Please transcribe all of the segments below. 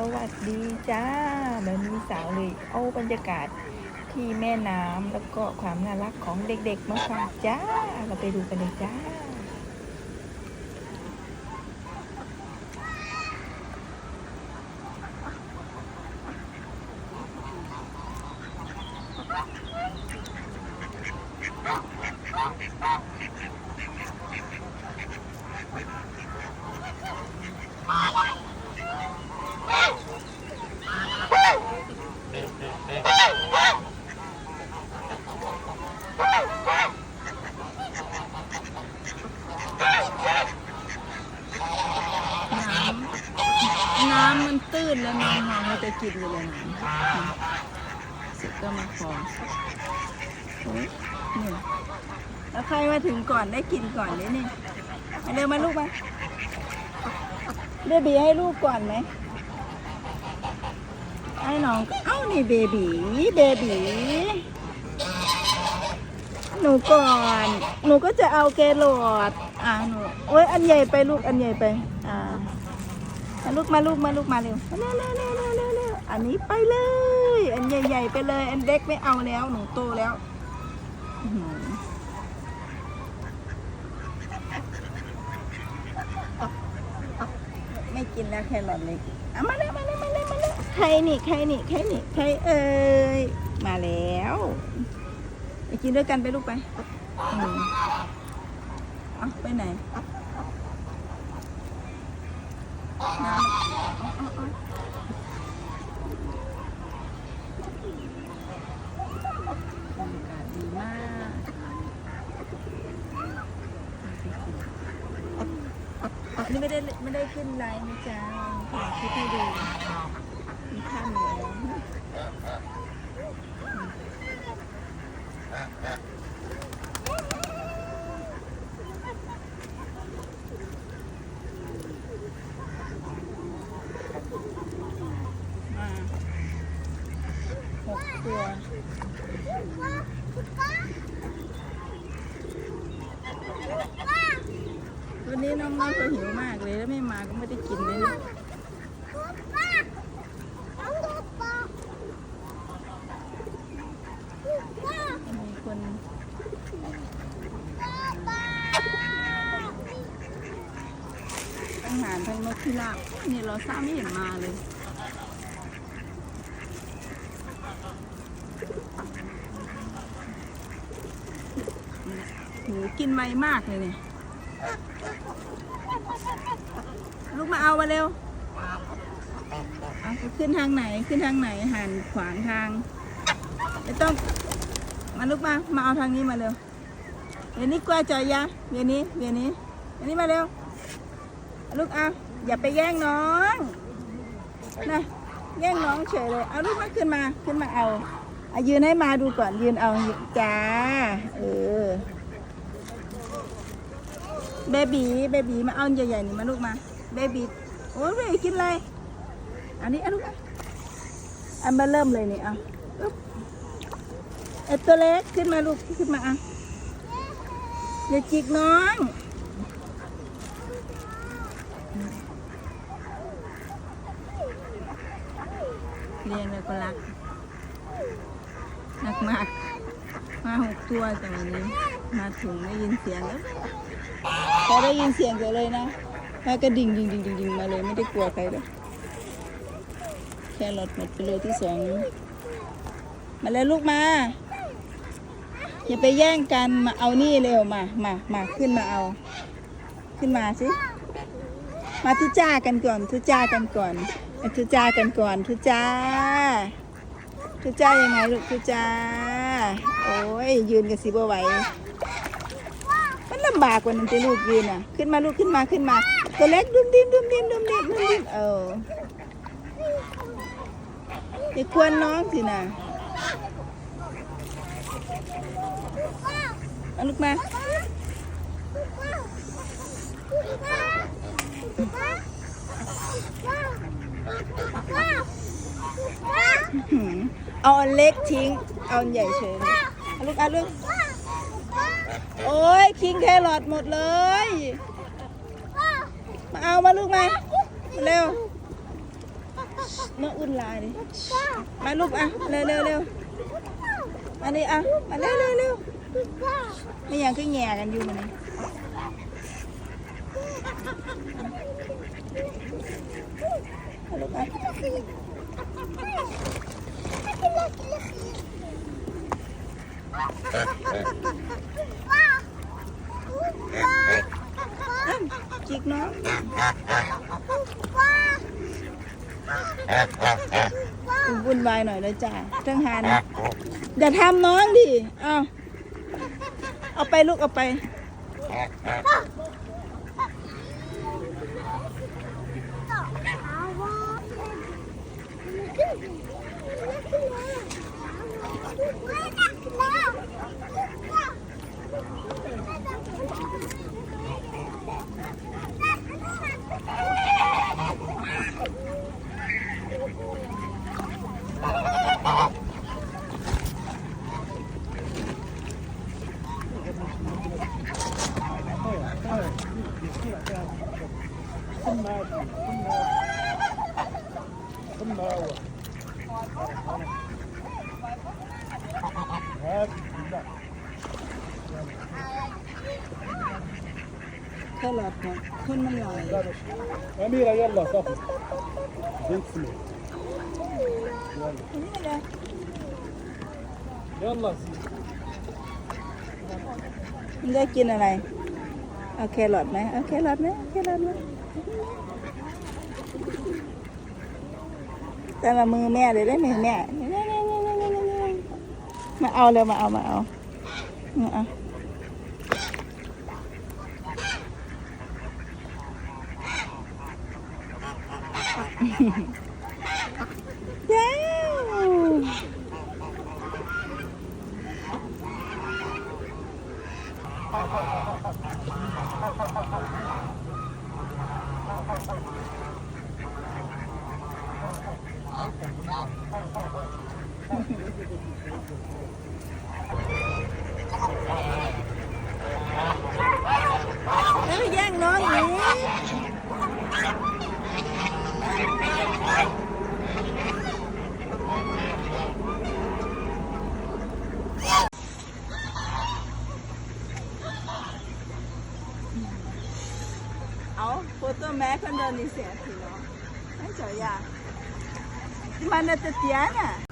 สวัสดีจ้าแบบนี้สาวเลยเอาบรรยากาศที่แม่น้ำแล้วก็ความน่ารักของเด็กๆมาฝากจ้า เราไปดูกันเลยจ้า น้ำน้ำมั นตื้นแล้วน้องมองเราจะกินอยู่เลยน้ำเสร็จก็มาขอโอ้ยนี่แล้วใครมาถึงก่อนได้กินก่อนเนี่ยนี่เร็วมาลูกมาเบบีให้ลูกก่อนไหมให้น้องเอ้านี่เบบีเบบีหนูก่อน หนูก็จะเอาแกโหลดอ่าหนูโอ้ยอันใหญ่ไปลูกอันใหญ่ไป ลูกมาลูกมาลูกมาเร็วเร็วเร็วเร็วเร็วเร็วอันนี้ไปเลย อันใหญ่ ๆ ไปเลย อันเด็กไม่เอาแล้ว หนูโตแล้วไม่กินแล้วแครอทเลยเอามาเลยมาเลยมาเลยมาเลยใครนี่ใครนี่ใครนี่ใครเอ่ย มาแล้วไปกินด้วยกันไปลูกไปอืมเอาไปไหน บรรยากาศดีมากอันนี้ไม่ได้ไม่ได้ขึ้นไลน์นะจ๊ะถ่ายคลิปให้ดูมีข้ามแล้วมาหกตัววันนี้น้องๆก็หิวมากเลยแล้วไม่มา ก็ไม่ได้กินเลยนะมีคนทั้งหานทั้งนกพิราบนี่เราทราบไม่เห็นมาเลยหนูกินไวมากเลยเนี่ย ลูกมาเอามาเร็วเอาขึ้นทางไหนขึ้นทางไหนหันขวางทางไม่ต้องมาลูกมามาเอาทางนี้มาเร็วเดี๋ยวนี้กลัวจอยยะเดี๋ยวนี้เดี๋ยวนี้เดี๋ยวนี้มาเร็วลูกเอาอย่าไปแย่งน้องนะแย่งน้องเฉยเลยเอาลูกมาขึ้นมาขึ้นมาเอาอายืนให้มาดูก่อนยืนเอาจ้าเออเบบีเบบีมาเอาใหญ่ๆนี่มาลูกมา เบบีโอ้ยเบบีกินอะไรอันนี้อันลูกอันมาเริ่มเลยนี่อาอึ๊บไอตัวเล็กขึ้นมาลูกขึ้นมาอะอย่าจิกน้องเรียนเลยก็รักรักมากมาหกตัวแต่วันนี้ มาถึงได้ยินเสียงแล้วพอได้ยินเสียงเกิดเลยนะ มากระดิ่งดิ่งดิ่งดิ่งดิ่งมาเลยไม่ได้กลัวใครเลยแค่รถหมดไปเลยที่สองมาเลยลูกมาอย่าไปแย่งกันมาเอานี่เร็วมามามาขึ้นมาเอา ขึ้นมาสิมาทุจ้ากันก่อน ทุจ้ากันก่อนทุจ้ากันก่อนทุจ้าทุจ้ายังไงลูกทุจ้า โอ้ยยืนกันสิบ่ไหวมันลำบากกว่านั้นจะลูกยืนอะ ขึ้นมาลูกขึ้นมาขึ้นมา ตัวเล็กดุมดิมดุมดิมดุมดิมดุมดิมเอออย่ากวนน้องสินะเอาลูกมาเอาอันเล็กทิ้ง เอาอันใหญ่เฉยเลยเอาลูกเอาลูก โอ้ยคิงแครอทหมดเลย มาเอามาลูกมา เร็วมาอุ่นลายดิมาลูกอะ เร็วเร็วเร็วมาดิอะมาเร็วเร็วเร็วไม่ยังก็แง่กันอยู่มันนี่มาลูกอะอ้ำ จิกน้องวุ่นวายหน่อยเลยจ้าทั้งหันอย่าทำน้องดิ เอาเอาไปลูกเอาไป แค่หลอดก่อนคนมันลอย أميرة يلا صافي بنت سمير อันนี้เลย يلا زين มันได้กินอะไร เอาแครอทไหมเอาแครอทไหมเอาแครอทไหม แต่ละมือแม่เลยได้มือแม่มาเอาเลยมาเอามาเอามาเอาว้าวแล้วไปแย่งน้องอีก เอาโฟโต้แม่คนเดิ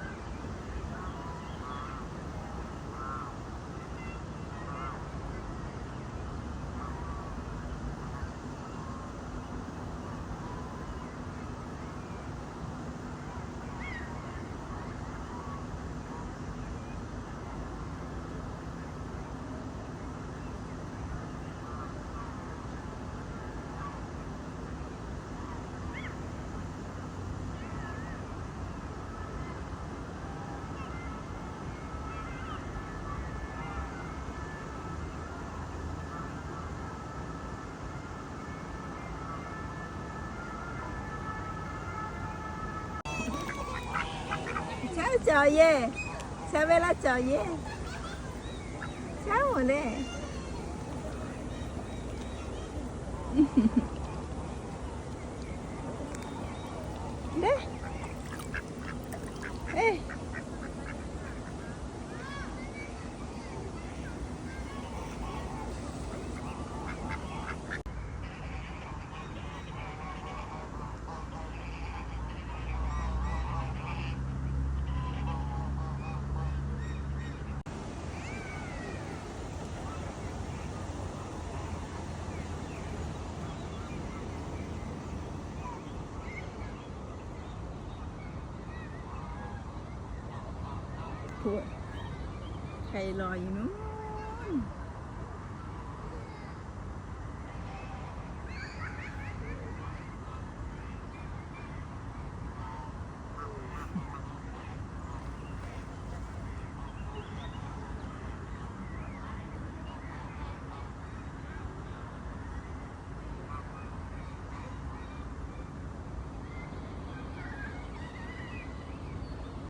นนี่เสียทีเนาะไม่เจอยามันน่ะจะเตียน่ะ Ciao gioie, serve la gioie. Ciao le. Để. Ê. Ủa. ใครรออยู่นู้น